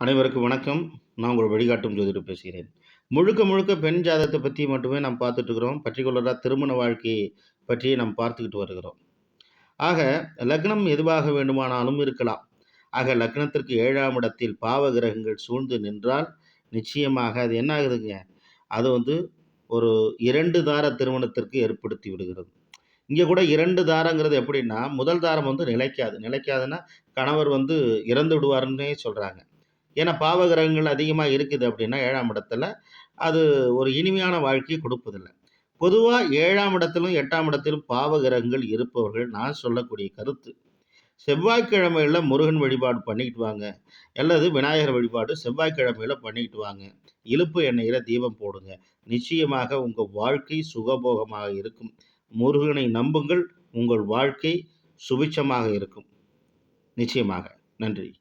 அனைவருக்கும் வணக்கம். நான் உங்கள் வழிகாட்டும் ஜோதிடர் பேசுகிறேன். முழுக்க முழுக்க பெண் ஜாதகத்தை பற்றி மட்டுமே நாம் பார்த்துட்டு இருக்கிறோம். பர்டிகுலராக திருமண வாழ்க்கையை பற்றி நாம் பார்த்துக்கிட்டு வருகிறோம். ஆக லக்னம் எதுவாக வேண்டுமானாலும் இருக்கலாம். ஆக லக்னத்திற்கு ஏழாம் இடத்தில் பாவ கிரகங்கள் சூழ்ந்து நின்றால் நிச்சயமாக அது என்ன ஆகுதுங்க? அது வந்து ஒரு இரண்டு தார திருமணத்திற்கு ஏற்படுத்தி விடுகிறது. இங்கே கூட இரண்டு தாரங்கிறது எப்படின்னா முதல் தாரம் வந்து நிலைக்காது. நிலைக்காதுன்னா கணவர் வந்து இறந்து விடுவாருன்னே சொல்கிறாங்க ஏன்னா பாவ கிரகங்கள் அதிகமாக இருக்குது அப்படின்னா ஏழாம் இடத்துல அது ஒரு இனிமையான வாழ்க்கையை கொடுப்பதில்லை. பொதுவாக ஏழாம் இடத்திலும் எட்டாம் இடத்திலும் பாவ கிரகங்கள் இருப்பவர்கள் நான் சொல்லக்கூடிய கருத்து. செவ்வாய்க்கிழமையில் முருகன் வழிபாடு பண்ணிக்கிட்டு வாங்க. அல்லது விநாயகர் வழிபாடு செவ்வாய்க்கிழமையில் பண்ணிக்கிட்டு வாங்க. இழுப்பு எண்ணெயில் தீபம் போடுங்க. நிச்சயமாக உங்கள் வாழ்க்கை சுகபோகமாக இருக்கும். முருகனை நம்புங்கள். உங்கள் வாழ்க்கை சுபிச்சமாக இருக்கும். நிச்சயமாக. நன்றி.